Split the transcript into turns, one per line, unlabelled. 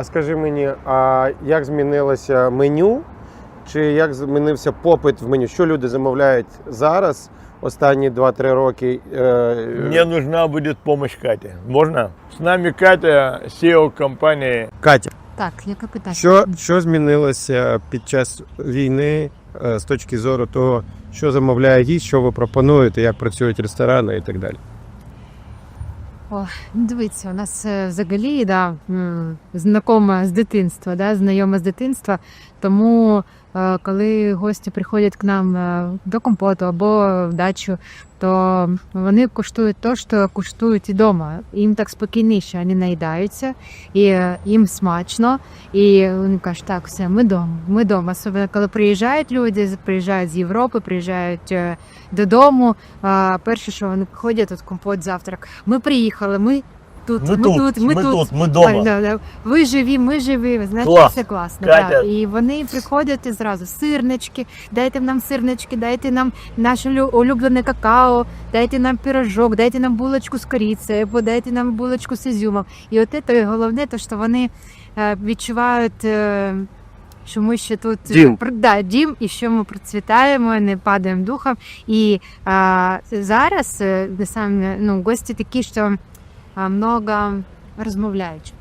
А скажи мені, а як змінилося меню? Чи як змінився попит в меню? Що люди замовляють зараз, останні 2-3 роки? Е,
Мне нужна будет помощь Кати. Можно? С нами Катя, SEO компании.
Катя,
Так, яке питання?
що, що змінилося під час війни е, з точки зору того, що замовляє гість, що ви пропонуєте, як працюють ресторани і так далі?
О, дивіться, у нас е, взагалі да, знакома з дитинства, да, знайома з дитинства. Тому коли гості приходять к нам е, до компоту або в дачу, то вони куштують те, що куштують і вдома. Їм так спокійніше, вони наїдаються, і е, їм смачно. І вони кажуть, так, все, ми вдома, ми вдома. Особливо, коли приїжджають люди, приїжджають з Європи, приїжджають е, додому. Перше, що вони ходять, тут компот завтрак. Ми приїхали, ми тут, ми, тут, ми, тут.
мы
Ой, да, да. Ви живі, ми живі. Ви знаєте,
Клас.
все класно.
Катя.
Да. І вони приходять і зразу сирнички, дайте нам сирнички, дайте нам наше лю- улюблене какао, дайте нам пірожок, дайте нам булочку з корицею, або дайте нам булочку з ізюмом. І от це головне, то що вони е, відчувають. е, Що ми ще тут
Дім.
Пр- да, дім, і що ми процвітаємо, не падаємо духом. І а, зараз е, саме ну, гості такі, що много розмовляють.